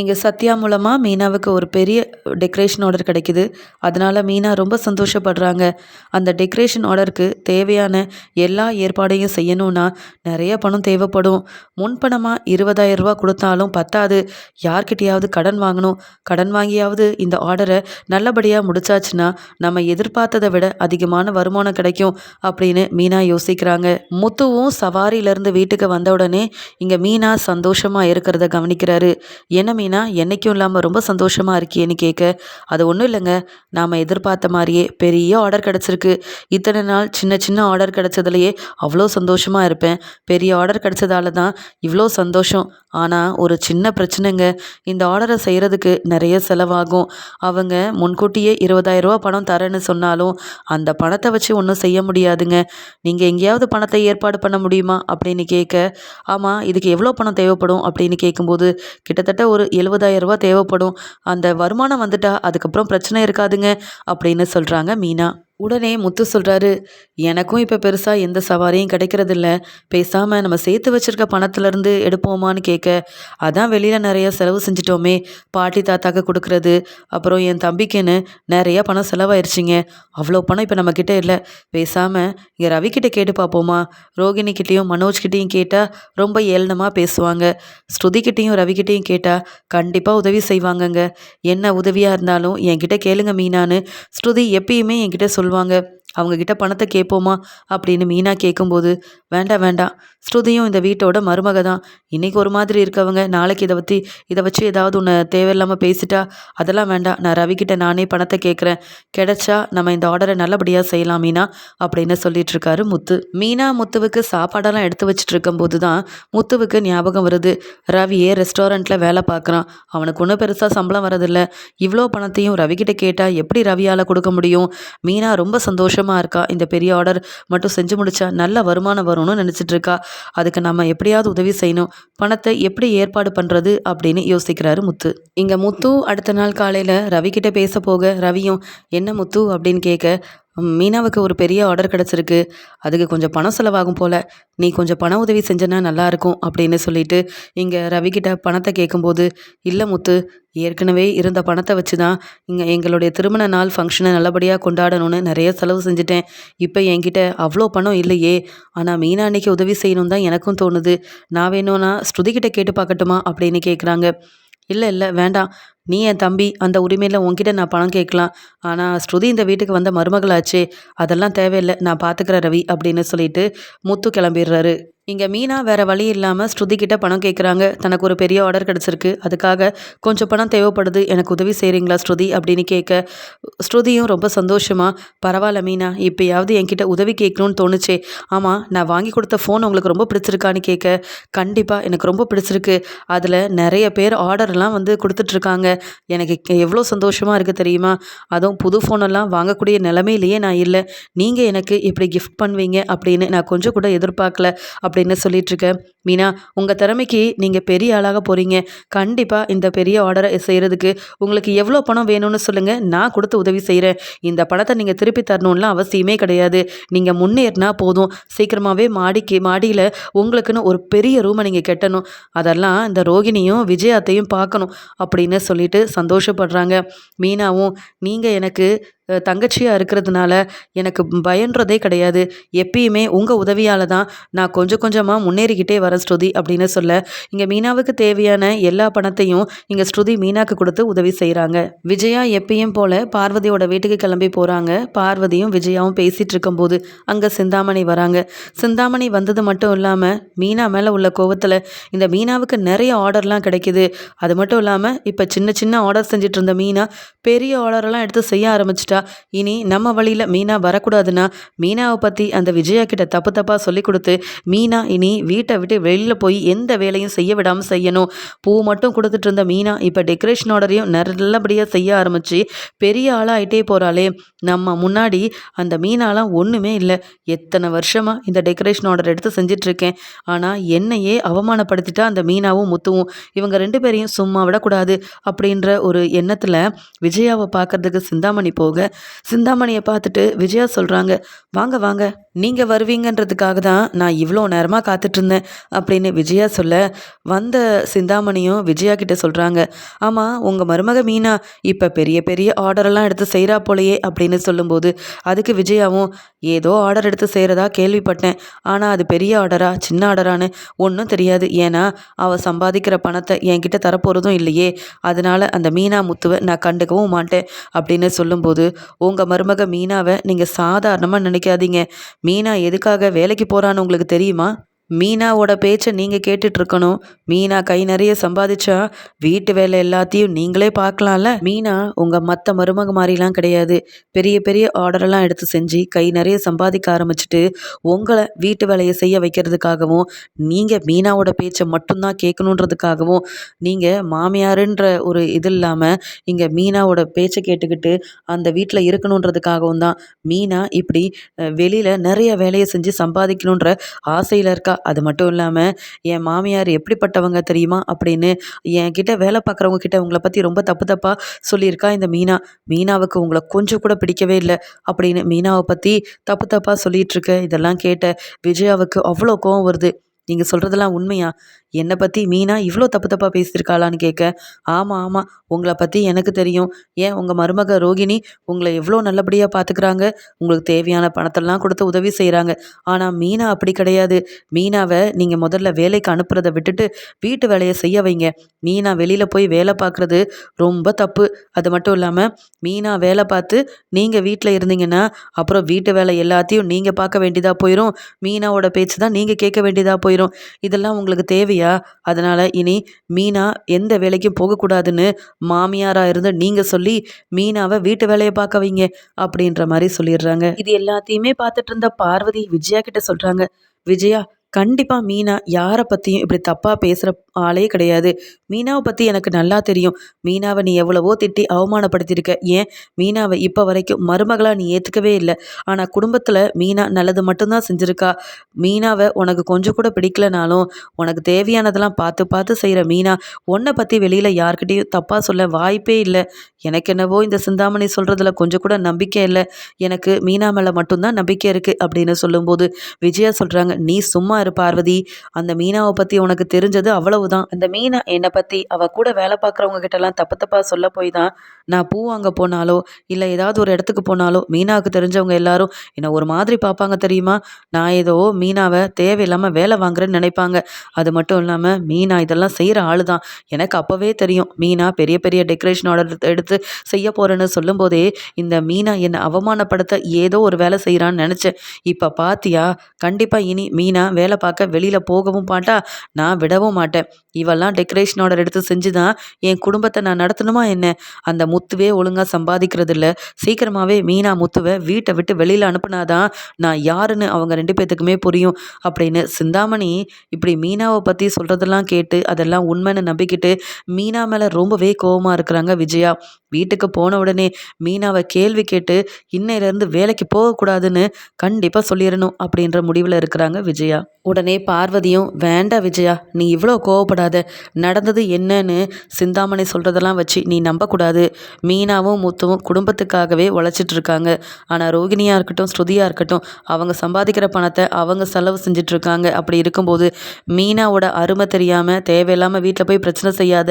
இங்கே சத்யா மூலமாக மீனாவுக்கு ஒரு பெரிய டெக்கரேஷன் ஆர்டர் கிடைக்குது. அதனால் மீனா ரொம்ப சந்தோஷப்படுறாங்க. அந்த டெக்கரேஷன் ஆர்டருக்கு தேவையான எல்லா ஏற்பாடையும் செய்யணும்னா நிறைய பணம் தேவைப்படும். முன்பணமாக இருபதாயிரம் ரூபா கொடுத்தாலும் பத்தாது. யார்கிட்டையாவது கடன் வாங்கணும். கடன் வாங்கியாவது இந்த ஆர்டரை நல்லபடியாக முடிச்சாச்சுன்னா நம்ம எதிர்பார்த்ததை விட அதிகமான வருமானம் கிடைக்கும் அப்படின்னு மீனா யோசிக்கிறாங்க. முத்துவும் சவாரியிலேருந்து வீட்டுக்கு வந்த உடனே இங்கே மீனா சந்தோஷமாக இருக்கிறத கவனிக்கிறாரு. என்ன மீனா என்றைக்கும் இல்லாமல் ரொம்ப சந்தோஷமாக இருக்கியேன்னு கேட்க அது ஒன்றும் இல்லைங்க. நாம் எதிர்பார்த்த மாதிரியே பெரிய ஆர்டர் கிடச்சிருக்கு. இத்தனை நாள் சின்ன சின்ன ஆர்டர் கிடச்சதுலையே அவ்வளோ சந்தோஷமாக இருப்பேன். பெரிய ஆர்டர் கிடச்சதால தான் இவ்வளோ சந்தோஷம். ஆனால் ஒரு சின்ன பிரச்சனைங்க. இந்த ஆர்டரை செய்கிறதுக்கு நிறைய செலவாகும். அவங்க முன்கூட்டியே இருபதாயிரரூபா பணம் தரேன்னு சொன்னாலும் அந்த பணத்தை வச்சு ஒன்றும் செய்ய முடியாதுங்க. நீங்கள் எங்கேயாவது பணத்தை ஏற்பாடு பண்ண முடியுமா? அப்படின்னு கேட்க ஆமாம் இதுக்கு எவ்வளோ பணம் தேவைப்படும்? அப்படின்னு கேட்கும்போது கிட்டத்தட்ட ஒரு எழுபதாயிரரூபா தேவைப்படும். அந்த வருமானம் வந்துட்டால் அதுக்கப்புறம் பிரச்சனை இருக்காதுங்க அப்படின்னு சொல்கிறாங்க மீனா. உடனே முத்து சொல்கிறாரு எனக்கும் இப்போ பெருசாக எந்த சவாரியும் கிடைக்கிறதில்ல. பேசாமல் நம்ம சேர்த்து வச்சுருக்க பணத்துலேருந்து எடுப்போமான்னு கேட்க அதான் வெளியில் நிறையா செலவு செஞ்சிட்டோமே பாட்டி தாத்தாக்கு கொடுக்குறது அப்புறம் என் தம்பிக்குன்னு நிறையா பணம் செலவாயிருச்சிங்க. அவ்வளோ பணம் இப்போ நம்மக்கிட்ட இல்லை. பேசாமல் இங்கே ரவிக்கிட்ட கேட்டு பார்ப்போமா ரோகிணிக்கிட்டேயும் மனோஜ்கிட்டேயும் கேட்டால் ரொம்ப ஏளனமாக பேசுவாங்க. ஸ்ருதிக்கிட்டேயும் ரவிக்கிட்டேயும் கேட்டால் கண்டிப்பாக உதவி செய்வாங்கங்க. என்ன உதவியாக இருந்தாலும் என்கிட்ட கேளுங்க மீனான்னு ஸ்ருதி எப்பயுமே என்கிட்ட சொல் சொல்லுவாங்க. அவங்கக்கிட்ட பணத்தை கேட்போமா? அப்படின்னு மீனா கேட்கும்போது வேண்டாம் வேண்டாம் ஸ்ருதியும் இந்த வீட்டோட மருமக தான். இன்றைக்கி ஒரு மாதிரி இருக்கவங்க. நாளைக்கு இதை பற்றி இதை வச்சு ஏதாவது ஒன்று தேவையில்லாமல் பேசிட்டா அதெல்லாம் வேண்டாம். நான் ரவிக்கிட்ட நானே பணத்தை கேட்குறேன் கிடைச்சா நம்ம இந்த ஆர்டரை நல்லபடியாக செய்யலாம் மீனா அப்படின்னு சொல்லிட்டு இருக்காரு முத்து. மீனா முத்துவுக்கு சாப்பாடெல்லாம் எடுத்து வச்சுட்டு இருக்கும்போது தான் முத்துவுக்கு ஞாபகம் வருது. ரவியே ரெஸ்டாரண்ட்டில் வேலை பார்க்குறான்? அவனுக்கு ஒன்றும் பெருசாக சம்பளம் வரதில்லை. இவ்வளோ பணத்தையும் ரவிக்கிட்ட கேட்டால் எப்படி ரவியால் கொடுக்க முடியும்? மீனா ரொம்ப சந்தோஷம் சந்தோஷமாக இருக்கா? இந்த பெரிய ஆர்டர் மட்டும் செஞ்சு முடிச்சா நல்ல வருமானம் வரும்னு நினச்சிட்டு இருக்கா அதுக்கு நம்ம எப்படியாவது உதவி செய்யணும். பணத்தை எப்படி ஏற்பாடு பண்ணுறது அப்படின்னு யோசிக்கிறாரு முத்து. இங்கே முத்து அடுத்த நாள் காலையில் ரவி கிட்ட பேச போக ரவியும் என்ன முத்து? அப்படின்னு கேட்க மீனாவுக்கு ஒரு பெரிய ஆர்டர் கிடச்சிருக்கு. அதுக்கு கொஞ்சம் பணம் செலவாகும் போல். நீ கொஞ்சம் பண உதவி செஞ்சனா நல்லாயிருக்கும் அப்படின்னு சொல்லிட்டு இங்கே ரவிக்கிட்ட பணத்தை கேட்கும்போது இல்லை முத்து ஏற்கனவே இருந்த பணத்தை வச்சு தான் இங்கே எங்களுடைய திருமண நாள் ஃபங்க்ஷனை நல்லபடியாக கொண்டாடணும்னு நிறைய செலவு செஞ்சுட்டேன். இப்போ என்கிட்ட அவ்வளோ பணம் இல்லையே. ஆனால் மீனா அன்னைக்கு உதவி செய்யணும் தான் எனக்கும் தோணுது. நான் வேணும்னா ஸ்ருதிக்கிட்ட கேட்டு பார்க்கட்டுமா? அப்படின்னு கேட்குறாங்க இல்லை இல்லை வேண்டாம். நீ என் தம்பி அந்த உரிமையில் உன்கிட்ட நான் பணம் கேட்கலாம். ஆனால் ஸ்ருதி இந்த வீட்டுக்கு வந்த மருமகளாச்சே. அதெல்லாம் தேவையில்லை. நான் பார்த்துக்கிறேன் ரவி அப்படின்னு சொல்லிட்டு முத்து கிளம்பிடுறாரு. இங்கே மீனா வேறு வழி இல்லாமல் ஸ்ருதிக்கிட்ட பணம் கேட்குறாங்க தனக்கு ஒரு பெரிய ஆர்டர் கிடச்சிருக்கு. அதுக்காக கொஞ்சம் பணம் தேவைப்படுது. எனக்கு உதவி செய்கிறீங்களா ஸ்ருதி? அப்படின்னு கேட்க ஸ்ருதியும் ரொம்ப சந்தோஷமாக பரவாயில்ல மீனா இப்போயாவது என்கிட்ட உதவி கேட்கணும்னு தோணுச்சே. ஆமாம் நான் வாங்கி கொடுத்த ஃபோன் உங்களுக்கு ரொம்ப பிடிச்சிருக்கான்னு கேட்க கண்டிப்பாக எனக்கு ரொம்ப பிடிச்சிருக்கு. அதில் நிறைய பேர் ஆர்டர்லாம் வந்து கொடுத்துட்ருக்காங்க. எனக்கு எவ்வளோ சந்தோஷமாக இருக்குது தெரியுமா? அதுவும் புது ஃபோனெல்லாம் வாங்கக்கூடிய நிலமையிலேயே நான் இல்லை. நீங்கள் எனக்கு இப்படி கிஃப்ட் பண்ணுவீங்க அப்படின்னு நான் கொஞ்சம் கூட எதிர்பார்க்கல. அப்படின்னு சொல்லிட்டுருக்கேன் மீனா உங்கள் திறமைக்கு நீங்கள் பெரிய ஆளாக போகிறீங்க கண்டிப்பாக இந்த பெரிய ஆர்டரை செய்கிறதுக்கு உங்களுக்கு எவ்வளோ பணம் வேணும்னு சொல்லுங்கள் நான் கொடுத்து உதவி செய்கிறேன் இந்த பணத்தை நீங்கள் திருப்பி தரணும்லாம் அவசியமே கிடையாது. நீங்கள் முன்னேறினா போதும். சீக்கிரமாகவே மாடிக்கு மாடியில் உங்களுக்குன்னு ஒரு பெரிய ரூமை நீங்கள் கட்டணும். அதெல்லாம் இந்த ரோகிணியும் விஜயாத்தையும் பார்க்கணும் அப்படின்னு சொல்லிட்டு சந்தோஷப்படுறாங்க. மீனாவும் நீங்கள் எனக்கு தங்கச்சியாக இருக்கிறதுனால எனக்கு பயன்றதே கிடையாது. எப்பயுமே உங்கள் உதவியால் தான் நான் கொஞ்சம் கொஞ்சமாக முன்னேறிக்கிட்டே வரேன் ஸ்ருதி அப்படின்னு சொல்ல. இங்கே மீனாவுக்கு தேவையான எல்லா பணத்தையும் இங்கே ஸ்ருதி மீனாக்கு கொடுத்து உதவி செய்கிறாங்க விஜயா எப்பயும் போல் பார்வதியோட வீட்டுக்கு கிளம்பி போகிறாங்க பார்வதியும் விஜயாவும் பேசிகிட்டு இருக்கும்போது அங்கே சிந்தாமணி வராங்க. சிந்தாமணி வந்தது மட்டும் இல்லாமல் மீனா மேலே உள்ள கோவத்தில் இந்த மீனாவுக்கு நிறைய ஆர்டர்லாம் கிடைக்கிது. அது மட்டும் இல்லாமல் இப்போ சின்ன சின்ன ஆர்டர் செஞ்சுட்டு இருந்த மீனா பெரிய ஆர்டரெல்லாம் எடுத்து செய்ய ஆரம்பிச்சிட்டா. ஆரம்பிச்சிட்டா இனி நம்ம வழியில் மீனா வரக்கூடாதுன்னா மீனாவை பற்றி அந்த விஜயா கிட்ட தப்பு தப்பாக சொல்லி கொடுத்து மீனா இனி வீட்டை விட்டு வெளியில் போய் எந்த வேலையும் செய்ய விடாமல் செய்யணும். பூ மட்டும் கொடுத்துட்டு இருந்த மீனா இப்போ டெக்கரேஷன் ஆர்டரையும் நல்லபடியாக செய்ய ஆரம்பித்து பெரிய ஆளாகிட்டே போகிறாளே நம்ம முன்னாடி அந்த மீனாலாம் ஒன்றுமே இல்லை. எத்தனை வருஷமாக இந்த டெக்கரேஷன் ஆர்டர் எடுத்து செஞ்சிட்ருக்கேன் ஆனால் என்னையே அவமானப்படுத்திட்டா அந்த மீனாவும் முத்துவும். இவங்க ரெண்டு பேரையும் சும்மா விடக்கூடாது அப்படின்ற ஒரு எண்ணத்தில் விஜயாவை பார்க்கறதுக்கு சிந்தாமணி போக சிந்தாமணியை பார்த்துட்டு விஜயா சொல்கிறாங்க வாங்க வாங்க நீங்கள் வருவீங்கன்றதுக்காக தான் நான் இவ்வளோ நேரமாக காத்துட்ருந்தேன் அப்படின்னு விஜயா சொல்ல வந்த சிந்தாமணியும் விஜயா கிட்ட சொல்கிறாங்க ஆமாம் உங்கள் மருமக மீனா இப்போ பெரிய பெரிய ஆர்டரெல்லாம் எடுத்து செய்கிறா போலையே அப்படின்னு சொல்லும்போது அதுக்கு விஜயாவும் ஏதோ ஆர்டர் எடுத்து செய்கிறதா கேள்விப்பட்டேன் ஆனால் அது பெரிய ஆர்டரா சின்ன ஆர்டரான்னு ஒன்றும் தெரியாது ஏன்னா அவள் சம்பாதிக்கிற பணத்தை என்கிட்ட தரப்போகிறதும் இல்லையே அதனால் அந்த மீனா முத்துவை நான் கண்டுக்கவும் மாட்டேன் அப்படின்னு சொல்லும்போது உங்கள் மருமக மீனாவை நீங்கள் சாதாரணமாக நினைக்காதீங்க. மீனா எதுக்காக வேலைக்கு போகிறான்னு உங்களுக்கு தெரியுமா? மீனாவோட பேச்சை நீங்கள் கேட்டுட்ருக்கணும் மீனா கை நிறைய சம்பாதிச்சா வீட்டு வேலை எல்லாத்தையும் நீங்களே பார்க்கலாம்ல? மீனா உங்கள் மற்ற மருமக மாதிரிலாம் கிடையாது. பெரிய பெரிய ஆர்டரெல்லாம் எடுத்து செஞ்சு கை நிறைய சம்பாதிக்க ஆரம்பிச்சிட்டு உங்களை வீட்டு வேலையை செய்ய வைக்கிறதுக்காகவும் நீங்கள் மீனாவோட பேச்சை மட்டும்தான் கேட்கணுன்றதுக்காகவும் நீங்கள் மாமியாருன்ற ஒரு இது இல்லாமல் இங்கே மீனாவோட பேச்சை கேட்டுக்கிட்டு அந்த வீட்டில் இருக்கணுன்றதுக்காகவும் தான் மீனா இப்படி வெளியில் நிறைய வேலையை செஞ்சு சம்பாதிக்கணுன்ற ஆசையில் இருக்கா? அது மட்டும் இல்லாமல் என் மாமியார் எப்படிப்பட்டவங்க தெரியுமா? அப்படின்னு என் கிட்ட வேலை பார்க்குறவங்க கிட்ட உங்களை பற்றி ரொம்ப தப்பு தப்பாக சொல்லியிருக்கா இந்த மீனா. மீனாவுக்கு உங்களை கொஞ்சம் கூட பிடிக்கவே இல்லை அப்படின்னு மீனாவை பற்றி தப்பு தப்பாக சொல்லிகிட்ருக்க இதெல்லாம் கேட்ட விஜயாவுக்கு அவ்வளோ கோவம் வருது. நீங்கள் சொல்கிறதெல்லாம் உண்மையா? என்னை பற்றி மீனா இவ்வளோ தப்பு தப்பாக பேசியிருக்காளான்னு கேட்க ஆமாம் ஆமாம் உங்களை பற்றி எனக்கு தெரியும். ஏன் உங்கள் மருமக ரோகிணி உங்களை எவ்வளோ நல்லபடியாக பார்த்துக்கிறாங்க உங்களுக்கு தேவையான பணத்தெல்லாம் கொடுத்து உதவி செய்கிறாங்க ஆனால் மீனா அப்படி கிடையாது. மீனாவை நீங்கள் முதல்ல வேலைக்கு அனுப்புறதை விட்டுட்டு வீட்டு வேலையை செய்ய வைங்க. மீனா வெளியில் போய் வேலை பார்க்குறது ரொம்ப தப்பு. அது மட்டும் இல்லாமல் மீனா வேலை பார்த்து நீங்கள் வீட்டில் இருந்தீங்கன்னா அப்புறம் வீட்டு வேலை எல்லாத்தையும் நீங்கள் பார்க்க வேண்டியதாக போயிடும் மீனாவோட பேச்சு தான் நீங்கள் கேட்க வேண்டியதாக போயிடும் இதெல்லாம் உங்களுக்கு தேவையா? அதனால் இனி மீனா எந்த வேலைக்கும் போகக்கூடாதுன்னு மாமியாராக இருந்து நீங்கள் சொல்லி மீனாவை வீட்டு வேலையை பார்க்க வைங்க அப்படின்ற மாதிரி சொல்லிடுறாங்க. இது எல்லாத்தையுமே பார்த்துட்டு இருந்த பார்வதி விஜயா கிட்ட சொல்கிறாங்க விஜயா கண்டிப்பாக மீனா யாரை பற்றியும் இப்படி தப்பாக பேசுகிற ஆளே கிடையாது. மீனாவை பற்றி எனக்கு நல்லா தெரியும். மீனாவை நீ எவ்வளவோ திட்டி அவமானப்படுத்தியிருக்க ஏன்? மீனாவை இப்போ வரைக்கும் மருமகளாக நீ ஏற்றுக்கவே இல்லை. ஆனால் குடும்பத்தில் மீனா நல்லது மட்டும்தான் செஞ்சுருக்கா. மீனாவை உனக்கு கொஞ்சம் கூட பிடிக்கலனாலும் உனக்கு தேவையானதெல்லாம் பார்த்து பார்த்து செய்கிற மீனா உன்னை பற்றி வெளியில் யார்கிட்டையும் தப்பாக சொல்ல வாய்ப்பே இல்லை. எனக்கு என்னவோ இந்த சிந்தாமணி சொல்கிறதுல கொஞ்சம் கூட நம்பிக்கை இல்லை. எனக்கு மீனா மேலே மட்டும்தான் நம்பிக்கை இருக்குது அப்படின்னு சொல்லும்போது விஜயா சொல்கிறாங்க நீ சும்மா இரு பார்வதி. அந்த மீனாவை பற்றி உனக்கு தெரிஞ்சது அவ்வளவு தான் அந்த மீனா என்னை பற்றி அவள் கூட வேலை பார்க்குறவங்க கிட்டலாம் தப்பு தப்பாக சொல்ல போய் தான் நான் பூ வாங்க போனாலோ இல்லை ஏதாவது ஒரு இடத்துக்கு போனாலோ மீனாவுக்கு தெரிஞ்சவங்க எல்லாரும் என்னை ஒரு மாதிரி பார்ப்பாங்க தெரியுமா? நான் ஏதோ மீனாவை தேவையில்லாமல் வேலை வாங்குறேன்னு நினைப்பாங்க. அது மட்டும் இல்லாமல் மீனா இதெல்லாம் செய்கிற ஆள் தான் எனக்கு அப்போவே தெரியும். மீனா பெரிய பெரிய டெக்கரேஷன் ஆர்டர் எடுத்து செய்ய போகிறேன்னு சொல்லும்போதே இந்த மீனா என்னை அவமானப்படுத்த ஏதோ ஒரு வேலை செய்கிறான்னு நினச்சேன். இப்போ பார்த்தியா கண்டிப்பாக இனி மீனா வேலை பார்க்க வெளியில் போகவும் மாட்டா நான் விடவும் மாட்டேன். இவெல்லாம் டெக்கரேஷன் ஆர்டர் எடுத்து செஞ்சு தான் என் குடும்பத்தை நான் நடத்தணுமா என்ன? அந்த முத்துவே ஒழுங்காக சம்பாதிக்கிறது இல்லை சீக்கிரமாகவே மீனா முத்துவை வீட்டை விட்டு வெளியில் அனுப்புனாதான் நான் யாருன்னு அவங்க ரெண்டு பேர்த்துக்குமே புரியும். அப்படின்னு சிந்தாமணி இப்படி மீனாவை பற்றி சொல்கிறதெல்லாம் கேட்டு அதெல்லாம் உண்மைன்னு நம்பிக்கிட்டு மீனா மேலே ரொம்பவே கோபமாக இருக்கிறாங்க விஜயா. வீட்டுக்கு போன உடனே மீனாவை கேள்வி கேட்டு இன்னையிலேருந்து வேலைக்கு போகக்கூடாதுன்னு கண்டிப்பாக சொல்லிடணும் அப்படின்ற முடிவில் இருக்கிறாங்க விஜயா. உடனே பார்வதியும் வேண்டாம் விஜயா நீ இவ்வளோ கோவப்படாத. நடந்தது என்னன்னு சிந்தாமணி சொல்கிறதெல்லாம் வச்சு நீ நம்பக்கூடாது. மீனாவும் முத்துவும் குடும்பத்துக்காகவே உழைச்சிட்டு இருக்காங்க ஆனால் ரோகிணியாக இருக்கட்டும் ஸ்ருதியாக இருக்கட்டும் அவங்க சம்பாதிக்கிற பணத்தை அவங்க செலவு செஞ்சிட்ருக்காங்க. அப்படி இருக்கும்போது மீனாவோட அருமை தெரியாமல் தேவையில்லாமல் வீட்டில் போய் பிரச்சனை செய்யாத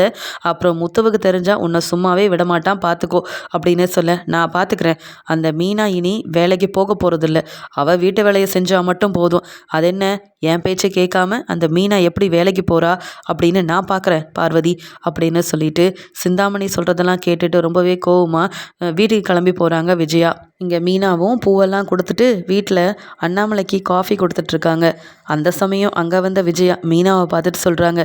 அப்புறம் முத்துவுக்கு தெரிஞ்சால் உன்னை சும்மாவே விடமாட்டான் பார்த்துக்கோ அப்படின்னு சொல்ல நான் பார்த்துக்கிறேன் அந்த மீனா இனி வேலைக்கு போக போகிறதில்ல அவள் வீட்டு வேலையை செஞ்சால் மட்டும் போதும். அது என்ன என் பேச்சை கேட்காம அந்த மீனா எப்படி வேலைக்கு போகிறா அப்படின்னு நான் பார்க்குறேன் பார்வதி அப்படின்னு சொல்லிட்டு சிந்தாமணி சொல்கிறதெல்லாம் கேட்டுட்டு ரொம்பவே கோவமாக வீட்டுக்கு கிளம்பி போகிறாங்க விஜயா. இங்கே மீனாவும் பூவெல்லாம் கொடுத்துட்டு வீட்டில் அண்ணாமலைக்கு காஃபி கொடுத்துட்ருக்காங்க அந்த சமயம் அங்கே வந்த விஜயா மீனாவை பார்த்துட்டு சொல்கிறாங்க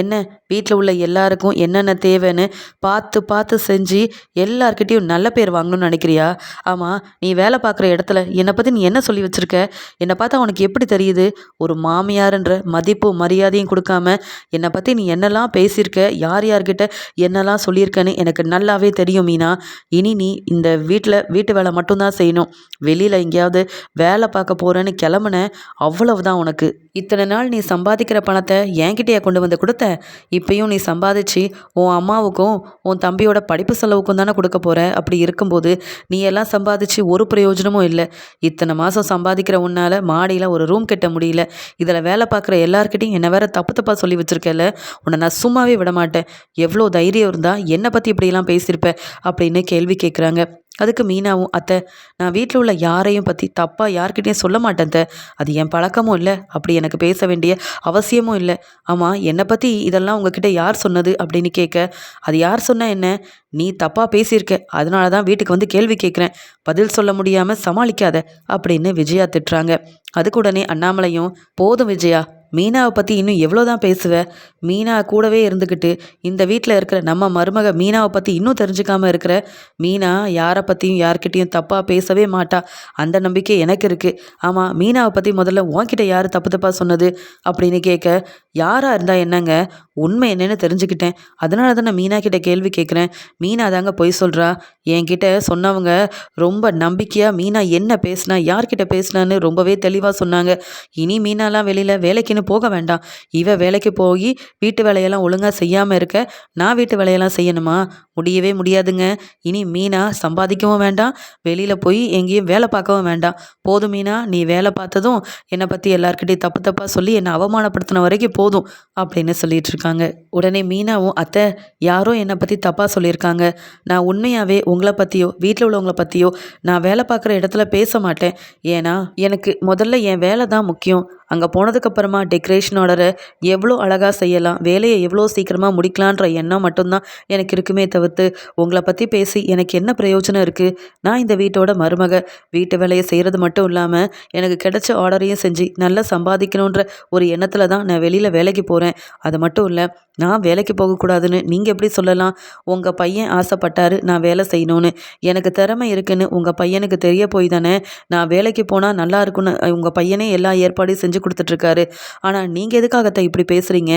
என்ன வீட்டில் உள்ள எல்லாருக்கும் என்னென்ன தேவைன்னு பார்த்து பார்த்து செஞ்சு எல்லார்கிட்டேயும் நல்ல பேர் வாங்கணும்னு நினைக்கிறியா? ஆமாம் நீ வேலை பார்க்குற இடத்துல என்னை பற்றி நீ என்ன சொல்லி வச்சுருக்க? என்னை பார்த்தா உனக்கு எப்படி தெரியுது? ஒரு மாமியார்ன்ற மதிப்பும் மரியாதையும் கொடுக்காம என்னை பற்றி நீ என்னெல்லாம் பேசியிருக்க யார் யார்கிட்ட என்னெல்லாம் சொல்லியிருக்கன்னு எனக்கு நல்லாவே தெரியும் மீனா. இனி நீ இந்த வீட்டில் வீட்டு வேலை மட்டும்தான் செய்யணும். வெளியில் எங்கேயாவது வேலை பார்க்க போகிறேன்னு கிளம்புன அவ்வளவுதான் உனக்கு. இத்தனை நாள் நீ சம்பாதிக்கிற பணத்தை என்கிட்டயே கொண்டு வந்து கொடுத்த? இப்பயும் நீ சம்பாதிச்சு உன் அம்மாவுக்கும் உன் தம்பியோட படிப்பு செலவுக்கும் தானே கொடுக்க போகிற அப்படி இருக்கும்போது நீ எல்லாம் சம்பாதிச்சு ஒரு பிரயோஜனமும் இல்லை. இத்தனை மாதம் சம்பாதிக்கிற உன்னால் மாடியில் ஒரு ரூம் கட்ட முடியல. இதில் வேலை பார்க்குற எல்லாருக்கிட்டையும் என்னை வேற தப்பு தப்பாக சொல்லி வச்சிருக்கல உன்னை நான் சும்மாவே விட மாட்டேன். எவ்வளோ தைரியம் இருந்தால் என்னை பற்றி இப்படியெல்லாம் பேசியிருப்ப அப்படின்னு கேள்வி கேட்குறாங்க. அதுக்கு மீனாவும் அத்தை நான் வீட்டில் உள்ள யாரையும் பற்றி தப்பாக யார்கிட்டையும் சொல்ல மாட்டேன் அது என் பழக்கமும் இல்லை. அப்படி எனக்கு பேச வேண்டிய அவசியமும் இல்லை. ஆமாம் என்னை பற்றி இதெல்லாம் உங்ககிட்ட யார் சொன்னது? அப்படின்னு கேட்க அது யார் சொன்ன என்ன? நீ தப்பாக பேசியிருக்க. அதனால தான் வீட்டுக்கு வந்து கேள்வி கேட்குறேன். பதில் சொல்ல முடியாமல் சமாளிக்காத. அப்படின்னு விஜயா திட்டுறாங்க. அதுக்கு உடனே அண்ணாமலையும் போதும் விஜயா மீனாவை பற்றி இன்னும் எவ்வளோ தான் பேசுவ? மீனா கூடவே இருந்துக்கிட்டு இந்த வீட்டில் இருக்கிற நம்ம மருமக மீனாவை பற்றி இன்னும் தெரிஞ்சுக்காமல் இருக்கிற மீனா யாரை பற்றியும் யார்கிட்டையும் தப்பாக பேசவே மாட்டா. அந்த நம்பிக்கை எனக்கு இருக்குது ஆமாம் மீனாவை பற்றி முதல்ல உன்கிட்ட யார் தப்பு தப்பாக சொன்னது அப்படின்னு கேட்க யாராக இருந்தால் என்னங்க? உண்மை என்னன்னு தெரிஞ்சுக்கிட்டேன். அதனால தான் நான் மீனா கிட்ட கேள்வி கேட்குறேன். மீனா தாங்க பொய் சொல்கிறா என்கிட்ட சொன்னவங்க ரொம்ப நம்பிக்கையாக மீனா என்ன பேசினா யார்கிட்ட பேசினான்னு ரொம்பவே தெளிவாக சொன்னாங்க. இனி மீனாலாம் வெளியில் வேலைக்குன்னு போக வேண்டாம். இவ வேலைக்கு போய் வீட்டு வேலையெல்லாம் ஒழுங்காக செய்யாமல் இருக்க. நான் வீட்டு வேலையெல்லாம் செய்யணுமா? முடியவே முடியாதுங்க. இனி மீனா சம்பாதிக்கவும் வேண்டாம். வெளியில் போய் எங்கேயும் வேலை பார்க்கவும் வேண்டாம். போதும் மீனா நீ வேலை பார்த்ததும் என்னை பற்றி எல்லாருக்கிட்டையும் தப்பு தப்பாக சொல்லி என்னை அவமானப்படுத்தின வரைக்கும் போதும் அப்படின்னு சொல்லிட்டு இருக்காங்க. உடனே மீனாவும் அத்தை யாரோ என்னை பற்றி தப்பாக சொல்லியிருக்காங்க. நான் உண்மையாகவே உங்களை பற்றியோ வீட்டில் உள்ளவங்கள பற்றியோ நான் வேலை பார்க்குற இடத்துல பேச மாட்டேன். ஏன்னா எனக்கு முதல்ல என் வேலை தான் முக்கியம். அங்கே போனதுக்கப்புறமா டெக்கரேஷன் ஆர்டரை எவ்வளோ அழகாக செய்யலாம் வேலையை எவ்வளோ சீக்கிரமாக முடிக்கலான்ற எண்ணம் மட்டும்தான் எனக்கு இருக்குமே தவிர்த்து உங்களை பற்றி பேசி எனக்கு என்ன பிரயோஜனம் இருக்குது நான் இந்த வீட்டோட மருமக வீட்டு வேலையை செய்கிறது மட்டும் இல்லாமல் எனக்கு கிடைச்ச ஆர்டரையும் செஞ்சு நல்லா சம்பாதிக்கணுன்ற ஒரு எண்ணத்தில் தான் நான் வெளியில் வேலைக்கு போகிறேன் அது மட்டும் இல்லை நான் வேலைக்கு போகக்கூடாதுன்னு நீங்கள் எப்படி சொல்லலாம்? உங்கள் பையன் ஆசைப்பட்டாரு நான் வேலை செய்யணும்னு. எனக்கு திறமை இருக்குன்னு உங்கள் பையனுக்கு தெரிய போய் தானே நான் வேலைக்கு போனால் நல்லா இருக்குன்னு உங்கள் பையனே எல்லா ஏற்பாடையும் செஞ்சு கொடுத்துட்ருக்காரு. ஆனால் நீங்கள் எதுக்காகத்த இப்படி பேசுகிறீங்க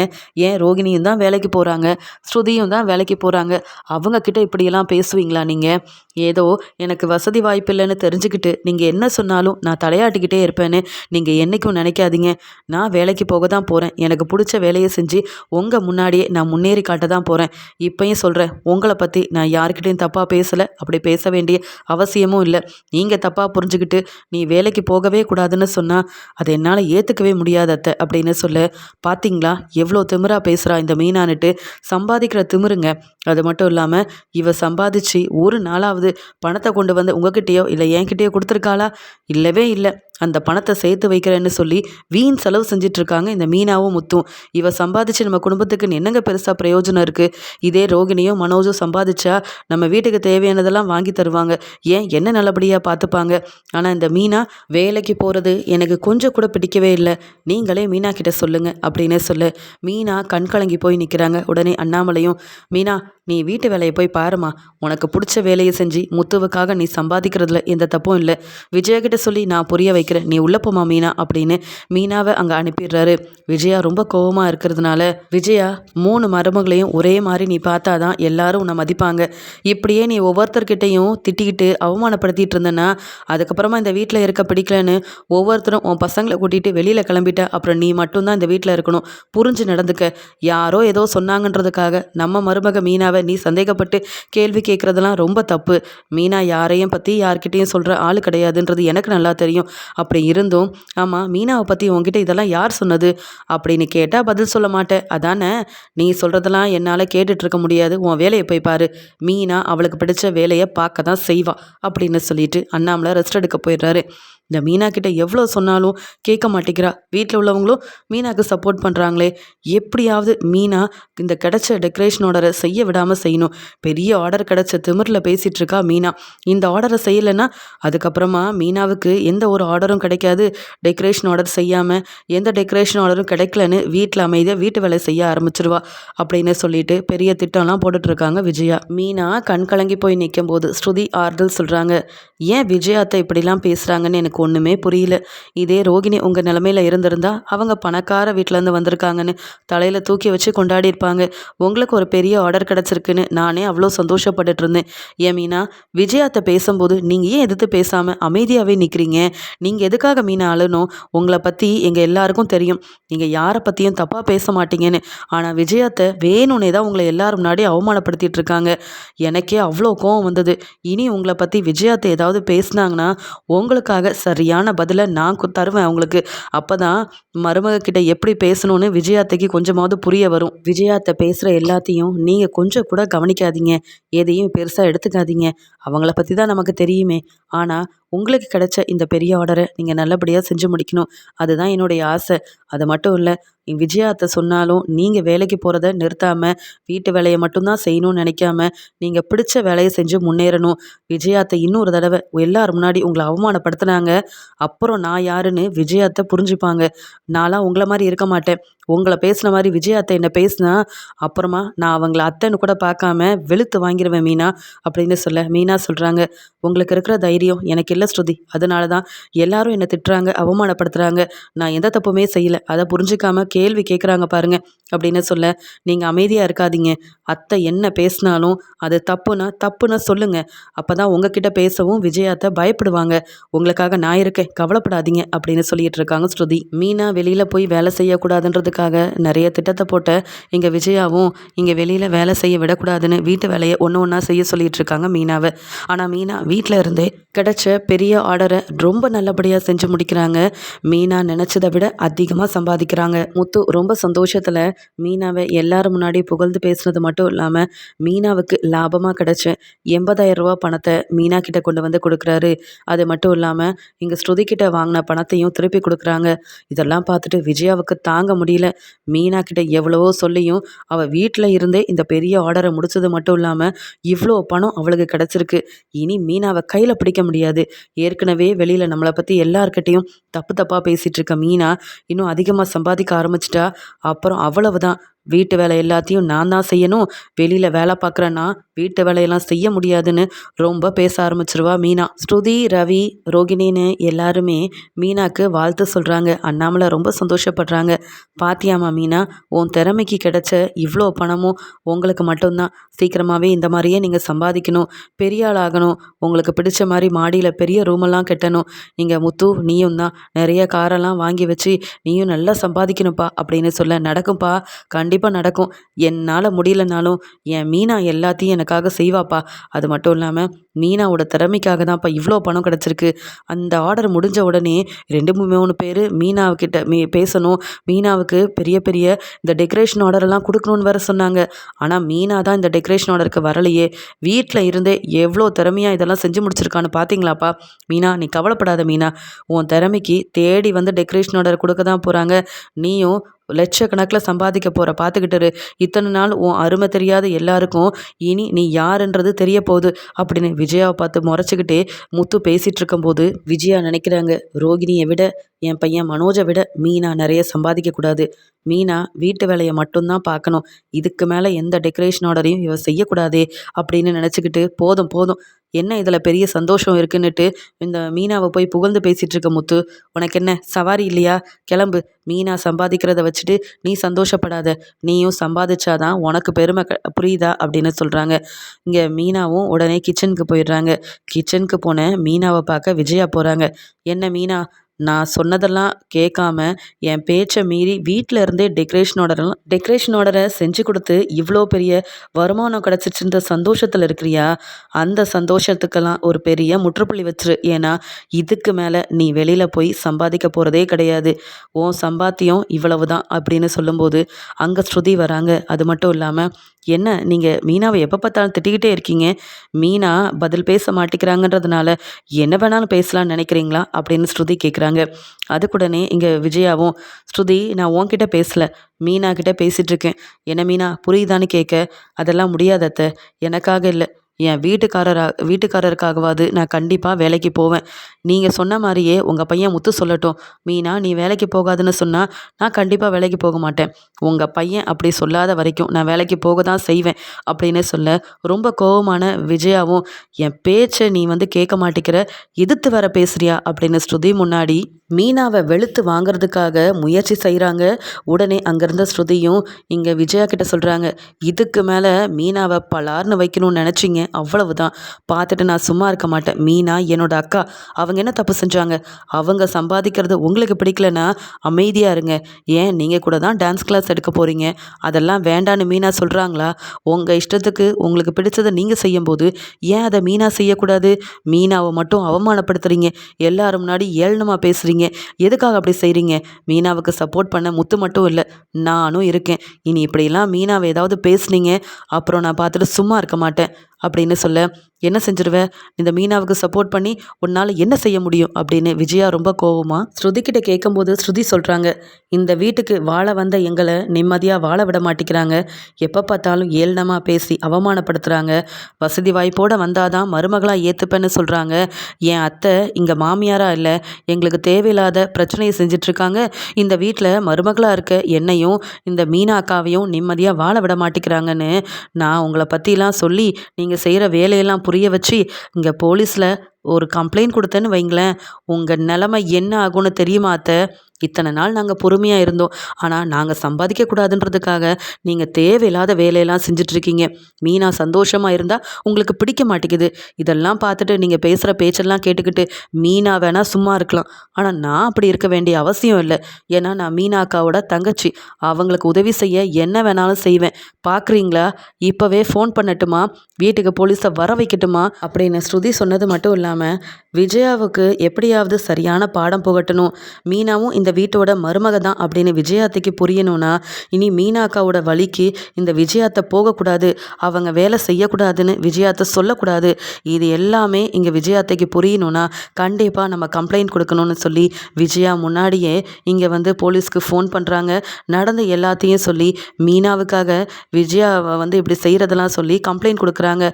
ஏன் ரோகிணியும் தான் வேலைக்கு போகிறாங்க ஸ்ருதியும் தான் வேலைக்கு போகிறாங்க அவங்கக்கிட்ட இப்படியெல்லாம் பேசுவீங்களா நீங்கள் ஏதோ எனக்கு வசதி வாய்ப்பு இல்லைன்னு தெரிஞ்சுக்கிட்டு நீங்கள் என்ன சொன்னாலும் நான் தலையாட்டிக்கிட்டே இருப்பேன்னு நீங்கள் என்றைக்கும் நினைக்காதீங்க. நான் வேலைக்கு போக தான் போகிறேன் எனக்கு பிடிச்ச வேலையை செஞ்சு உங்கள் முன்னாடியே நான் முன்னேறி காட்ட தான் போகிறேன் இப்பயும் சொல்கிறேன் உங்களை பற்றி நான் யாருக்கிட்டையும் தப்பாக பேசலை. அப்படி பேச வேண்டிய அவசியமும் இல்லை. நீங்கள் தப்பாக புரிஞ்சுக்கிட்டு நீ வேலைக்கு போகவே கூடாதுன்னு சொன்னால் அதை என்னால் ஏற்று ஏற்றுக்கவே முடியாது அத்தை அப்படின்னு சொல்ல. பார்த்தீங்களா எவ்வளோ திமிரா பேசுகிறா இந்த மீனானுட்டு சம்பாதிக்கிற திமிருங்க. அது மட்டும் இல்லாமல் இவ சம்பாதிச்சு ஒரு நாளாவது பணத்தை கொண்டு வந்து உங்ககிட்டயோ இல்லை என்கிட்டயோ கொடுத்துருக்காளா? இல்லவே இல்லை. அந்த பணத்தை சேர்த்து வைக்கிறேன்னு சொல்லி வீண் செலவு செஞ்சிட்ருக்காங்க இந்த மீனாவும் முத்தும். இவ சம்பாதிச்சு நம்ம குடும்பத்துக்கு என்னங்க பெருசாக பிரயோஜனம் இருக்குது இதே ரோகிணியும் மனோஜும் சம்பாதிச்சா நம்ம வீட்டுக்கு தேவையானதெல்லாம் வாங்கி தருவாங்க. ஏன்? என்ன நல்லபடியாக பார்த்துப்பாங்க ஆனால் இந்த மீனா வேலைக்கு போகிறது எனக்கு கொஞ்சம் கூட பிடிக்கவே இல்லை. நீங்களே மீனா கிட்ட சொல்லுங்கள் அப்படின்னே சொல்லு. மீனா கண் கலங்கி போய் நிற்கிறாங்க உடனே அண்ணாமலையும் மீனா நீ வீட்டு வேலையை போய் பாருமா உனக்கு பிடிச்ச வேலையை செஞ்சு முத்துவுக்காக நீ சம்பாதிக்கிறதுல எந்த தப்பும் இல்லை. விஜயகிட்ட சொல்லி நான் புரிய வைக்கிறேன். நீ உள்ள போமா மீனா அப்படின்னு மீனாவை அங்கே அனுப்பிடுறாரு. விஜயா ரொம்ப கோபமாக இருக்கிறதுனால விஜயா மூணு மருமகளையும் ஒரே மாதிரி நீ பார்த்தாதான் எல்லாரும் உன்னை மதிப்பாங்க. இப்படியே நீ ஒவ்வொருத்தர்கிட்டையும் திட்டிக்கிட்டு அவமானப்படுத்திட்டு இருந்தேன்னா அதுக்கப்புறமா இந்த வீட்டில் இருக்க பிடிக்கலன்னு ஒவ்வொருத்தரும் உன் பசங்களை கூட்டிகிட்டு வெளியில் கிளம்பிட்ட. அப்புறம் நீ மட்டும்தான் இந்த வீட்டில் இருக்கணும். புரிஞ்சு நடந்துக்க. யாரோ ஏதோ சொன்னாங்கன்றதுக்காக நம்ம மருமக மீனாவை நீ சந்தேகப்பட்டு கேள்வி கேட்குறதெல்லாம் ரொம்ப தப்பு. மீனா யாரையும் பற்றி யார்கிட்டையும் சொல்கிற ஆள் கிடையாதுன்றது எனக்கு நல்லா தெரியும். அப்படி இருந்தும் ஆமாம் மீனாவை பற்றி உங்ககிட்ட இதெல்லாம் யார் சொன்னது? அப்படின்னு கேட்டால் பதில் சொல்ல மாட்டேன். அதானே? நீ சொல்கிறதெல்லாம் என்னால் கேட்டுட்ருக்க முடியாது. உன் வேலையை போய் பாரு. மீனா அவளுக்கு பிடிச்ச வேலையை பார்க்க தான் செய்வா அப்படின்னு சொல்லிட்டு அண்ணாமலை ரெஸ்ட் எடுக்க போயிடுறாரு. இந்த மீனா கிட்ட எவ்வளோ சொன்னாலும் கேட்க மாட்டேங்கிறா. வீட்டில் உள்ளவங்களும் மீனாக்கு சப்போர்ட் பண்ணுறாங்களே எப்படியாவது மீனா இந்த கிடச்ச டெக்கரேஷன் ஆர்டரை செய்ய விடாமல் செய்யணும். பெரிய ஆர்டர் கிடச்ச திமிரில் பேசிகிட்டு இருக்கா மீனா. இந்த ஆர்டரை செய்யலைன்னா அதுக்கப்புறமா மீனாவுக்கு எந்த ஒரு ஆர்டரும் கிடைக்காது. டெக்கரேஷன் ஆர்டர் செய்யாமல் எந்த டெக்கரேஷன் ஆர்டரும் கிடைக்கலன்னு வீட்டில் அமைதியாக வீட்டு வேலை செய்ய ஆரம்பிச்சிருவா அப்படின்னு சொல்லிட்டு பெரிய திட்டம்லாம் போட்டுட்ருக்காங்க விஜயா. மீனா கண் கலங்கி போய் நிற்கும் போது ஸ்ருதி ஆறுதல் சொல்கிறாங்க ஏன் விஜயாத்தை இப்படிலாம் பேசுகிறாங்கன்னு எனக்கு எனக்கு ஒன்றுமே புரியல. இதே ரோகிணி உங்கள் நிலமையில இருந்திருந்தா அவங்க பணக்கார வீட்டிலேருந்து வந்திருக்காங்கன்னு தலையில் தூக்கி வச்சு கொண்டாடி இருப்பாங்க உங்களுக்கு ஒரு பெரிய ஆர்டர் கிடச்சிருக்குன்னு நானே அவ்வளோ சந்தோஷப்பட்டுட்டு இருந்தேன். ஏன் மீனா விஜயாத்தை பேசும்போது நீங்கள் ஏன் எதிர்த்து பேசாமல் அமைதியாகவே நிற்கிறீங்க நீங்கள் எதுக்காக மீனா அழணும் உங்களை பற்றி எங்கள் எல்லாருக்கும் தெரியும். நீங்கள் யாரை பற்றியும் தப்பாக பேச மாட்டீங்கன்னு. ஆனால் விஜயாத்தை வேணும்னே தான் உங்களை எல்லாரும் முன்னாடி அவமானப்படுத்திட்டு இருக்காங்க. எனக்கே அவ்வளோ கோவம் வந்தது. இனி உங்களை பற்றி விஜயாத்தை ஏதாவது பேசினாங்கன்னா உங்களுக்காக சரியான பதிலை நான் தருவேன் அவங்களுக்கு. அப்போ தான் மருமகக்கிட்ட எப்படி பேசணும்னு விஜயாத்தைக்கு கொஞ்சமாவது புரிய வரும். விஜயாத்தை பேசுகிற எல்லாத்தையும் நீங்கள் கொஞ்சம் கூட கவனிக்காதீங்க. எதையும் பெருசாக எடுத்துக்காதீங்க. அவங்கள பற்றி தான் நமக்கு தெரியுமே. ஆனால் உங்களுக்கு கிடைச்ச இந்த பெரிய ஆர்டரை நீங்கள் நல்லபடியாக செஞ்சு முடிக்கணும். அதுதான் என்னுடைய ஆசை. அது மட்டும் இல்லை விஜயாத்தை சொன்னாலும் நீங்கள் வேலைக்கு போகிறத நிறுத்தாமல் வீட்டு வேலையை மட்டும்தான் செய்யணும்னு நினைக்காம நீங்கள் பிடிச்ச வேலையை செஞ்சு முன்னேறணும். விஜயாத்தை இன்னொரு தடவை எல்லார் முன்னாடி உங்களை அவமானப்படுத்தினாங்க. அப்புறம் நான் யாருன்னு விஜயாத்தை புரிஞ்சுப்பாங்க. நான்லாம் உங்களை மாதிரி இருக்க மாட்டேன். உங்களை பேசின மாதிரி விஜயாத்தை என்ன பேசினா அப்புறமா நான் அவங்கள அத்தைன்னு கூட பார்க்காம வெளுத்து வாங்கிடுவேன் மீனா அப்படின்னு சொல்ல. மீனா சொல்கிறாங்க உங்களுக்கு இருக்கிற தைரியம் எனக்கு இல்லை ஸ்ருதி. அதனால தான் எல்லாரும் என்னை திட்டுறாங்க அவமானப்படுத்துகிறாங்க நான் எந்த தப்புமே செய்யலை. அதை புரிஞ்சுக்காம கேள்வி கேட்குறாங்க பாருங்க அப்படின்னு சொல்ல. நீங்கள் அமைதியாக இருக்காதீங்க. அத்தை என்ன பேசினாலும் அது தப்புனா தப்புன்னா சொல்லுங்க. அப்போ தான் உங்ககிட்ட பேசவும் விஜயாத்தை பயப்படுவாங்க. உங்களுக்காக நான் இருக்கேன். கவலைப்படாதீங்க அப்படின்னு சொல்லிட்டு இருக்காங்க ஸ்ருதி. மீனா வெளியில் போய் வேலை செய்யக்கூடாதுன்றதுக்காக நிறைய திட்டத்தை போட்ட இங்கே விஜயாவும் இங்கே வெளியில் வேலை செய்ய விடக்கூடாதுன்னு வீட்டு வேலையை ஒன்று ஒன்றா செய்ய சொல்லிட்டு இருக்காங்க மீனாவை. ஆனால் மீனா வீட்டில் இருந்தே கிடைச்ச பெரிய ஆர்டரை ரொம்ப நல்லபடியாக செஞ்சு முடிக்கிறாங்க. மீனா நினச்சதை விட அதிகமாக சம்பாதிக்கிறாங்க. முத்து ரொம்ப சந்தோஷத்தில் மீனாவை எல்லாரும் முன்னாடி புகழ்ந்து பேசுனது மட்டும் இல்லாமல் மீனாவுக்கு லாபமாக கிடைச்ச எண்பதாயிரம் ரூபா பணத்தை மீனா கிட்ட கொண்டு வந்து கொடுக்குறாரு. அது மட்டும் இல்லாமல் இங்கே ஸ்ருதி கிட்ட வாங்கின பணத்தையும் திருப்பி கொடுக்குறாங்க. இதெல்லாம் பார்த்துட்டு விஜயாவுக்கு தாங்க முடியல. மீனா கிட்ட எவ்வளவோ சொல்லியும் அவள் வீட்டில் இருந்தே இந்த பெரிய ஆர்டரை முடிச்சது மட்டும் இல்லாமல் இவ்வளோ பணம் அவளுக்கு கிடச்சிருக்கு. இனி மீனாவை கையில் பிடிக்க முடியாது. ஏற்கனவே வெளியில் நம்மளை பற்றி எல்லார்கிட்டேயும் தப்பு தப்பாக பேசிகிட்டு இருக்க மீனா இன்னும் அதிகமாக சம்பாதிக்க ஆரம்பிச்சிட்டா. அப்புறம் அவ்வளவுதான். வீட்டு வேலை எல்லாத்தையும் நான் தான் செய்யணும். வெளியில் வேலை பார்க்குறேன்னா வீட்டு வேலையெல்லாம் செய்ய முடியாதுன்னு ரொம்ப பேச ஆரம்பிச்சிருவா மீனா. ஸ்ருதி ரவி ரோகிணின்னு எல்லாருமே மீனாக்கு வாழ்த்து சொல்கிறாங்க அண்ணாமலை ரொம்ப சந்தோஷப்படுறாங்க. பாத்தியாமா மீனா உன் திறமைக்கு கிடைச்ச இவ்வளோ பணமும் உங்களுக்கு மட்டும்தான். சீக்கிரமாகவே இந்த மாதிரியே நீங்கள் சம்பாதிக்கணும். பெரிய ஆள் ஆகணும். உங்களுக்கு பிடிச்ச மாதிரி மாடியில் பெரிய ரூமெல்லாம் கட்டணும். நீங்கள் முத்து நீயும் தான். நிறைய காரெல்லாம் வாங்கி வச்சு நீயும் நல்லா சம்பாதிக்கணும்ப்பா அப்படின்னு சொல்ல நடக்கும்ப்பா. கண்டிப்பாக நடக்கும். என்னால் முடியலனாலும் என் மீனா எல்லாத்தையும் எனக்காக செய்வாப்பா. அது மட்டும் இல்லாமல் மீனாவோட திறமைக்காக தான்ப்பா இவ்வளோ பணம் கிடச்சிருக்கு. அந்த ஆர்டர் முடிஞ்ச உடனே ரெண்டு மூணு பேர் மீனாவுக்கிட்ட மீ பேசணும். மீனாவுக்கு பெரிய பெரிய இந்த டெக்கரேஷன் ஆர்டரெல்லாம் கொடுக்கணுன்னு வேறு சொன்னாங்க. ஆனால் மீனா தான் இந்த டெக்கரேஷன் ஆர்டருக்கு வரலையே. வீட்டில் இருந்தே எவ்வளோ திறமையாக இதெல்லாம் செஞ்சு முடிச்சிருக்கான்னு பார்த்தீங்களாப்பா மீனா நீ கவலைப்படாத மீனா. உன் திறமைக்கு தேடி வந்து டெக்கரேஷன் ஆர்டர் கொடுக்க தான் போகிறாங்க நீயும் லட்சக்கணக்கில் சம்பாதிக்க போகிற பார்த்துக்கிட்டு இத்தனை நாள் உன் அருமை தெரியாத எல்லாருக்கும் இனி நீ யாருன்றது தெரிய போகுது அப்படின்னு விஜயாவை பார்த்து முறைச்சிக்கிட்டே முத்து பேசிகிட்டு இருக்கும்போது விஜயா நினைக்கிறாங்க ரோகிணியை விட என் பையன் மனோஜை விட மீனா நிறைய சம்பாதிக்கக்கூடாது மீனா வீட்டு வேலையை மட்டும்தான் பார்க்கணும். இதுக்கு மேலே எந்த டெக்கரேஷன் ஆர்டரையும் இவ செய்யக்கூடாதே. அப்படின்னு நினச்சிக்கிட்டு போதும் போதும். என்ன இதில் பெரிய சந்தோஷம் இருக்குன்னுட்டு இந்த மீனாவை போய் புகழ்ந்து பேசிகிட்டு இருக்க முத்து உனக்கு என்ன சவாரி இல்லையா? கிளம்பு. மீனா சம்பாதிக்கிறத வச்சுட்டு நீ சந்தோஷப்படாத. நீயும் சம்பாதிச்சாதான் உனக்கு பெருமை க புரியுதா? அப்படின்னு சொல்கிறாங்க இங்கே மீனாவும் உடனே கிச்சனுக்கு போயிடுறாங்க. கிச்சனுக்கு போன மீனாவை பார்க்க விஜயா போகிறாங்க என்ன மீனா நான் சொன்னதெல்லாம் கேட்காம என் பேச்சை மீறி வீட்டில் இருந்தே டெக்கரேஷன் ஆர்டரெல்லாம் டெக்கரேஷன் ஆர்டரை செஞ்சு கொடுத்து இவ்வளோ பெரிய வருமானம் கிடச்சிச்சுன்ற சந்தோஷத்தில் இருக்கிறியா? அந்த சந்தோஷத்துக்கெல்லாம் ஒரு பெரிய முற்றுப்புள்ளி வச்சிரு. ஏன்னா இதுக்கு மேலே நீ வெளியில் போய் சம்பாதிக்க போகிறதே கிடையாது. உன் சம்பாத்தியம் இவ்வளவு தான் அப்படின்னு சொல்லும்போது அங்கே ஸ்ருதி வராங்க. அது மட்டும் இல்லாமல் என்ன நீங்கள் மீனாவை எப்போ பார்த்தாலும் திட்டிக்கிட்டே இருக்கீங்க? மீனா பதில் பேச மாட்டேங்கிறாங்கன்றதுனால என்ன வேணாலும் பேசலாம்னு நினைக்கிறீங்களா? அப்படின்னு ஸ்ருதி கேட்குறாங்க அதுக்குடனே இங்கே விஜயாவும் ஸ்ருதி நான் உன்கிட்ட பேசல. மீனா கிட்ட பேசிகிட்ருக்கேன் என்ன மீனா புரியுதான்னு கேட்க அதெல்லாம் முடியாதத்த அத்தை. எனக்காக இல்லை. என் வீட்டுக்காரரா வீட்டுக்காரருக்காகவாது நான் கண்டிப்பாக வேலைக்கு போவேன். நீங்கள் சொன்ன மாதிரியே உங்கள் பையன் முத்து சொல்லட்டும். மீனா நீ வேலைக்கு போகாதுன்னு சொன்னால் நான் கண்டிப்பாக வேலைக்கு போக மாட்டேன். உங்கள் பையன் அப்படி சொல்லாத வரைக்கும் நான் வேலைக்கு போக தான் செய்வேன் அப்படின்னு சொல்ல ரொம்ப கோவமான விஜயாவும் என் பேச்சை நீ வந்து கேட்க மாட்டேங்கிற. எதிர்த்து வர பேசுறியா? அப்படின்னு ஸ்ருதி முன்னாடி மீனாவை வெளுத்து வாங்குறதுக்காக முயற்சி செய்கிறாங்க உடனே அங்கேருந்த ஸ்ருதியும் இங்கே விஜயா கிட்ட சொல்கிறாங்க இதுக்கு மேலே மீனாவை பலார்னு வைக்கணும்னு நினச்சிங்க. அவ்வளவுதான். பார்த்துட்டு நான் சும்மா இருக்க மாட்டேன். மீனா என்னோட அக்கா அவங்க என்ன தப்பு செஞ்சாங்க? அவங்க சம்பாதிக்கிறது உங்களுக்கு பிடிக்கலன்னா அமைதியாக இருங்க. ஏன்? நீங்கள் கூட தான் டான்ஸ் கிளாஸ் எடுக்க போகிறீங்க அதெல்லாம் வேண்டான்னு மீனா சொல்கிறாங்களா உங்கள் இஷ்டத்துக்கு உங்களுக்கு பிடிச்சதை நீங்கள் செய்யும்போது ஏன் அதை மீனா செய்யக்கூடாது? மீனாவை மட்டும் அவமானப்படுத்துகிறீங்க எல்லாரும் முன்னாடி ஏளனமாக பேசுகிறீங்க எதுக்காக அப்படி செய்கிறீங்க மீனாவுக்கு சப்போர்ட் பண்ண முத்து மட்டும் இல்லை நானும் இருக்கேன். இனி இப்படிலாம் மீனாவை ஏதாவது பேசுனீங்க அப்புறம் நான் பார்த்துட்டு சும்மா இருக்க மாட்டேன். அப்படின்னு சொல்ல என்ன செஞ்சிருவேன் இந்த மீனாவுக்கு சப்போர்ட் பண்ணி உன்னால் என்ன செய்ய முடியும்? அப்படின்னு விஜயா ரொம்ப கோவமாக ஸ்ருதிக்கிட்ட கேட்கும்போது ஸ்ருதி சொல்கிறாங்க இந்த வீட்டுக்கு வாழ வந்த எங்களை நிம்மதியாக வாழ விட மாட்டேங்கிறாங்க. எப்போ பார்த்தாலும் ஏளனமாக பேசி அவமானப்படுத்துகிறாங்க வசதி வாய்ப்போடு வந்தாதான் மருமகளாக ஏற்றுப்பேன்னு சொல்கிறாங்க என் அத்தை இங்கே மாமியாராக இல்லை. எங்களுக்கு தேவையில்லாத பிரச்சனையை செஞ்சிட்ருக்காங்க. இந்த வீட்டில் மருமகளாக இருக்க என்னையும் இந்த மீனா அக்காவையும் நிம்மதியாக வாழ விட மாட்டேங்கிறாங்கன்னு நான் உங்களை பற்றிலாம் சொல்லி நீங்கள் செய்கிற வேலையெல்லாம் புரிய வச்சு இங்கே போலீஸில் ஒரு கம்ப்ளைண்ட் கொடுத்தேன்னு வைங்களேன் உங்கள் நிலமை என்ன ஆகும்னு தெரியுமா அத்தை? இத்தனை நாள் நாங்கள் பொறுமையாக இருந்தோம். ஆனால் நாங்கள் சம்பாதிக்கக்கூடாதுன்றதுக்காக நீங்கள் தேவையில்லாத வேலையெல்லாம் செஞ்சிட்ருக்கீங்க. மீனா சந்தோஷமாக இருந்தால் உங்களுக்கு பிடிக்க மாட்டேங்குது. இதெல்லாம் பார்த்துட்டு நீங்கள் பேசுகிற பேச்செல்லாம் கேட்டுக்கிட்டு மீனா வேணால் சும்மா இருக்கலாம். ஆனால் நான் அப்படி இருக்க வேண்டிய அவசியம் இல்லை. ஏன்னா நான் மீனா அக்காவோட தங்கச்சி. அவங்களுக்கு உதவி செய்ய என்ன வேணாலும் செய்வேன். பார்க்குறீங்களா? இப்போவே ஃபோன் பண்ணட்டுமா? வீட்டுக்கு போலீஸை வர வைக்கட்டுமா? அப்படின்னு ஸ்ருதி சொன்னது மட்டும் இல்லாமல் விஜயாவுக்கு எப்படியாவது சரியான பாடம் புகட்டணும். மீனாவும் இந்த வீட்டோட மருமக தான் அப்படின்னு விஜயாத்தைக்கு புரியணும்னா இனி மீனாக்காவோட வழிக்கு இந்த விஜயாத்தை போகக்கூடாது. அவங்க வேலை செய்யக்கூடாதுன்னு விஜயாத்தை சொல்லக்கூடாது. இது எல்லாமே இங்கே விஜயாத்தைக்கு புரியணும்னா கண்டிப்பாக நம்ம கம்ப்ளைண்ட் கொடுக்கணும்னு சொல்லி விஜயா முன்னாடியே இங்கே வந்து போலீஸ்க்கு ஃபோன் பண்ணுறாங்க நடந்த எல்லாத்தையும் சொல்லி மீனாவுக்காக விஜயாவை வந்து இப்படி செய்கிறதெல்லாம் சொல்லி கம்ப்ளைண்ட் கொடுக்குறாங்க.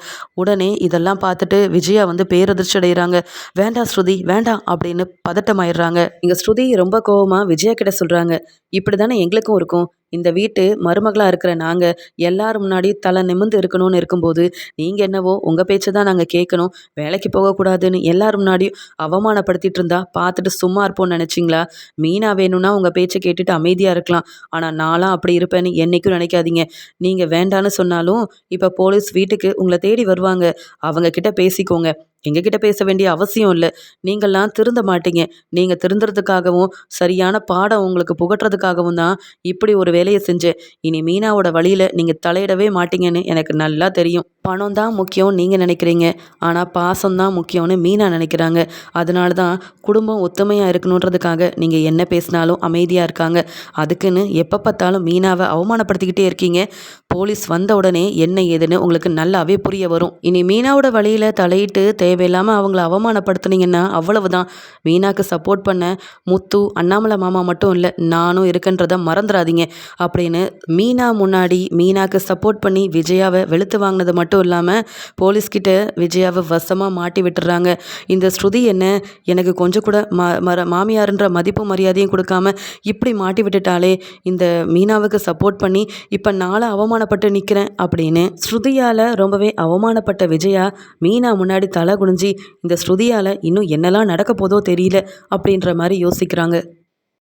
உடனே இதெல்லாம் பார்த்துட்டு விஜயா வந்து பேரதிர்ச்சி அடைகிறாங்க வேண்டாம் ஸ்ருதி வேண்டாம் அப்படின்னு பதட்டமாயிடுறாங்க. இங்கே ஸ்ருதி ரொம்ப கோவமாக விஜயா கிட்ட சொல்கிறாங்க இப்படி தானே எங்களுக்கும் இருக்கும். இந்த வீட்டு மருமகளாக இருக்கிற நாங்கள் எல்லாரும் முன்னாடி தலை நிமிர்ந்து இருக்கணும்னு இருக்கும்போது நீங்கள் என்னவோ உங்கள் பேச்சை தான் நாங்கள் கேட்கணும். வேலைக்கு போகக்கூடாதுன்னு எல்லாரும் முன்னாடியும் அவமானப்படுத்திட்டு இருந்தா பார்த்துட்டு சும்மா இருப்போம்னு நினச்சிங்களா? மீனா வேணும்னா உங்கள் பேச்சை கேட்டுட்டு அமைதியாக இருக்கலாம். ஆனால் நான்லாம் அப்படி இருப்பேன்னு என்றைக்கும் நினைக்காதீங்க. நீங்கள் வேண்டான்னு சொன்னாலும் இப்போ போலீஸ் வீட்டுக்கு உங்களை தேடி வருவாங்க. அவங்க கிட்ட பேசிக்கோங்க. எங்ககிட்ட பேச வேண்டிய அவசியம் இல்லை. நீங்கள்லாம் திருந்த மாட்டீங்க. நீங்கள் திருந்துறதுக்காகவும் சரியான பாடம் உங்களுக்கு புகட்டுறதுக்காகவும் தான் இப்படி ஒரு வேலையை செஞ்சேன் இனி மீனாவோட வழியில் நீங்கள் தலையிடவே மாட்டீங்கன்னு எனக்கு நல்லா தெரியும். பணம் தான் முக்கியம் நீங்கள் நினைக்கிறீங்க. ஆனால் பாசம் தான் முக்கியம்னு மீனா நினைக்கிறாங்க. அதனால தான் குடும்பம் ஒத்துமையாக இருக்கணுன்றதுக்காக நீங்கள் என்ன பேசினாலும் அமைதியாக இருக்காங்க. அதுக்குன்னு எப்போ பார்த்தாலும் மீனாவை அவமானப்படுத்திக்கிட்டே இருக்கீங்க. போலீஸ் வந்த உடனே என்ன ஏதுன்னு உங்களுக்கு நல்லாவே புரிய வரும். இனி மீனாவோட வழியில் தலையிட்டு தேவையில்லாமல் அவங்கள அவமானப்படுத்துனீங்கன்னா அவ்வளவுதான். மீனாக்கு சப்போர்ட் பண்ண முத்து அண்ணாமலை மாமா மட்டும் இல்லை நானும் இருக்குன்றதை மறந்துடாதீங்க. அப்படின்னு மீனா முன்னாடி மீனாக்கு சப்போர்ட் பண்ணி விஜயாவை வெளுத்து வாங்கினது மட்டும் மட்டும் இல்லாமல் போலீஸ்கிட்ட விஜயாவை வசமாக மாட்டி விட்டுறாங்க. இந்த ஸ்ருதி என்ன? எனக்கு கொஞ்சம் கூட ம மர மாமியாருன்ற மதிப்பு மரியாதையும் கொடுக்காம இப்படி மாட்டி விட்டுட்டாலே இந்த மீனாவுக்கு சப்போர்ட் பண்ணி இப்போ நாளை அவமானப்பட்டு நிற்கிறேன் அப்படின்னு ஸ்ருதியால் ரொம்பவே அவமானப்பட்ட விஜயா மீனா முன்னாடி தலை குனிஞ்சி இந்த ஸ்ருதியால் இன்னும் என்னெல்லாம் நடக்க போதோ தெரியல அப்படின்ற மாதிரி யோசிக்கிறாங்க.